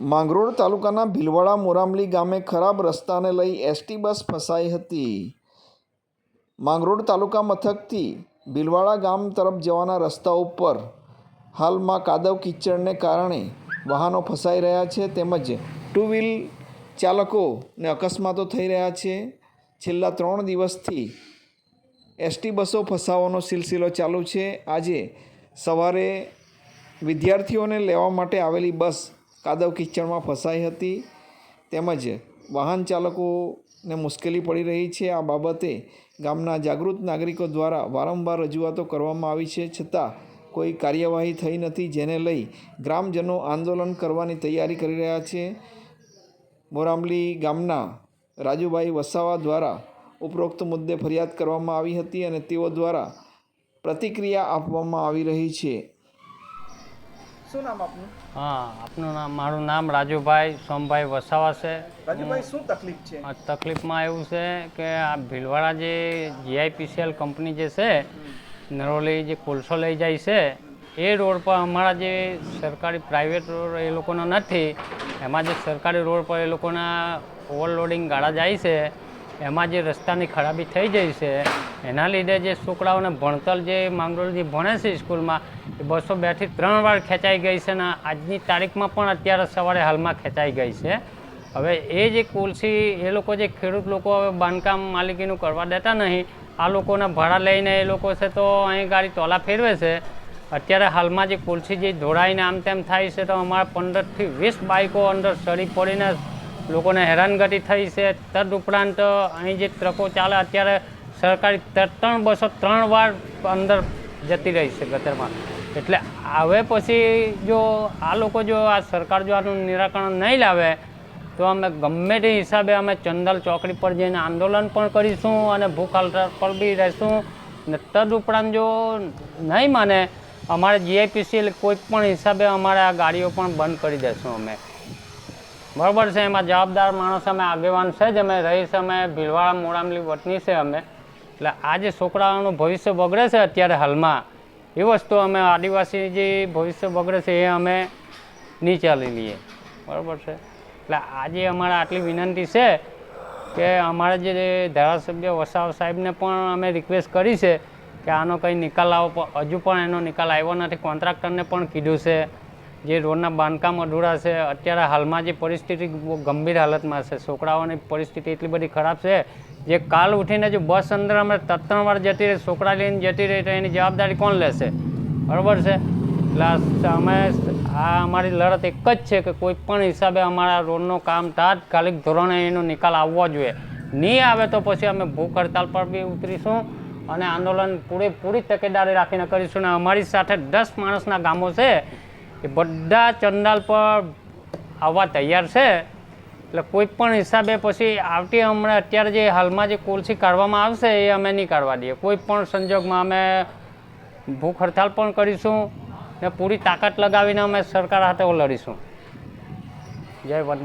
માંગરોળ તાલુકાના ભીલવાડા મોરામલી ગામે ખરાબ રસ્તાને લઈ એસટી બસ ફસાઈ હતી. માંગરોળ તાલુકા મથકથી ભીલવાડા ગામ તરફ જવાના રસ્તા ઉપર હાલમાં કાદવ કીચડને કારણે વાહનો ફસાઈ રહ્યા છે તેમજ ટુ વ્હીલ ચાલકોને અકસ્માતો થઈ રહ્યા છે. છેલ્લા ત્રણ દિવસથી એસટી બસો ફસાવાનો સિલસિલો ચાલુ છે. આજે સવારે વિદ્યાર્થીઓને લેવા માટે આવેલી બસ કાદવ કિચડમાં ફસાઈ હતી. તેમજ વાહન ચાલકોને મુશ્કેલી પડી રહી છે. આ બાબતે ગામના જાગૃત નાગરિકો દ્વારા વારંવાર રજૂઆતો કરવામાં આવી છે. છતાં કોઈ કાર્યવાહી થઈ નથી, જેને લઈ ગ્રામજનો આંદોલન કરવાની તૈયારી કરી રહ્યા છે. મોરામલી ગામના રાજુભાઈ વસાવા દ્વારા ઉપરોક્ત મુદ્દે ફરિયાદ કરવામાં આવી હતી અને તેઓ દ્વારા પ્રતિક્રિયા આપવામાં આવી રહી છે. શું નામ આપનું? હા આપનું નામ મારું નામ રાજુભાઈ સોમભાઈ વસાવા છે. રાજુભાઈ શું તકલીફ છે? આ તકલીફમાં એવું છે કે આ ભીલવાડા જે જીઆઈપીસીએલ કંપની જે છે નરોલી જે કોલસો લઈ જાય છે એ રોડ પર અમારા જે સરકારી પ્રાઇવેટ રોડ એ લોકોનો નથી એમાં જે સરકારી રોડ પર એ લોકોના ઓવરલોડિંગ ગાડા જાય છે એમાં જે રસ્તાની ખરાબી થઈ જાય છે, એના લીધે જે છોકરાઓને ભણતર જે માંગરોળથી ભણે છે સ્કૂલમાં, એ બસો બેથી ત્રણ વાર ખેંચાઈ ગઈ છે ને આજની તારીખમાં પણ અત્યારે સવારે હાલમાં ખેંચાઈ ગઈ છે. હવે એ જે કુલસી, એ લોકો જે ખેડૂત લોકો હવે બાંધકામ માલિકીનું કરવા દેતા નહીં, આ લોકોના ભાડા લઈને એ લોકો છે તો અહીં ગાડી તોલા ફેરવે છે. અત્યારે હાલમાં જે કુલસી જે ધોળાઈને આમ તેમ થાય છે તો અમારા પંદરથી વીસ બાઇકો અંદર સડી પડીને લોકોને હેરાનગતિ થઈ છે. તદ ઉપરાંત અહીં જે ટ્રકો ચાલે, અત્યારે સરકારી ત્રણ બસો ત્રણ વાર અંદર જતી રહી છે ગતરમાં એટલે હવે પછી જો આ લોકો જો આ સરકાર જો આનું નિરાકરણ નહીં લાવે, તો અમે ગમે તે હિસાબે અમે ચંદલ ચોકડી પર જઈને આંદોલન પણ કરીશું અને ભૂખ હડતાળ પર બી રહેશું. ને તદ ઉપરાંત જો નહીં માને, અમારે જીઆઈપીસી કોઈ પણ હિસાબે અમારે આ ગાડીઓ પણ બંધ કરી દેશું અમે. બરાબર છે, એમાં જવાબદાર માણસ અમે આગેવાન છે જ, અમે રહીશ અમે ભીલવાડા મોડામલી વતની છે અમે. એટલે આ જે છોકરાઓનું ભવિષ્ય બગડે છે અત્યારે હાલમાં, એ વસ્તુ અમે આદિવાસી જે ભવિષ્ય બગડે છે, એ અમે નીચે લઈએ. બરાબર છે? એટલે આજે અમારે આટલી વિનંતી છે કે અમારા જે ધારાસભ્ય વસાવ સાહેબને પણ અમે રિક્વેસ્ટ કરી છે કે આનો કંઈ નિકાલ આવો હજુ પણ એનો નિકાલ આવ્યો નથી. કોન્ટ્રાક્ટરને પણ કીધું છે જે રોડના બાંધકામ અધૂરા છે, અત્યારે હાલમાં જે પરિસ્થિતિ ગંભીર હાલતમાં છે. છોકરાઓની પરિસ્થિતિ એટલી બધી ખરાબ છે જે કાલ ઉઠીને જો બસ અંદર અમે ત્રણ વાર જતી રહી, છોકરા લઈને જતી રહી તો એની જવાબદારી કોણ લેશે? બરાબર છે? એટલે અમે આ અમારી લડત એક જ છે કે કોઈ પણ હિસાબે અમારા રોડનું કામ તાત્કાલિક ધોરણે એનો નિકાલ આવવો જોઈએ. નહીં આવે તો પછી અમે ભૂખ હડતાલ પર બી ઉતરીશું અને આંદોલન પૂરેપૂરી તકેદારી રાખીને કરીશું અને અમારી સાથે દસ માણસના ગામો છે એ બધા ચંડાલ પર આવવા તૈયાર છે. એટલે કોઈ પણ હિસાબે પછી આવતી હમણાં અત્યારે જે હાલમાં જે કોલસી કાઢવામાં આવશે એ અમે નહીં કાઢવા દઈએ. કોઈ પણ સંજોગમાં અમે ભૂખ હડતાલ પણ કરીશું ને પૂરી તાકાત લગાવીને અમે સરકાર હાથે લડીશું જય વંદે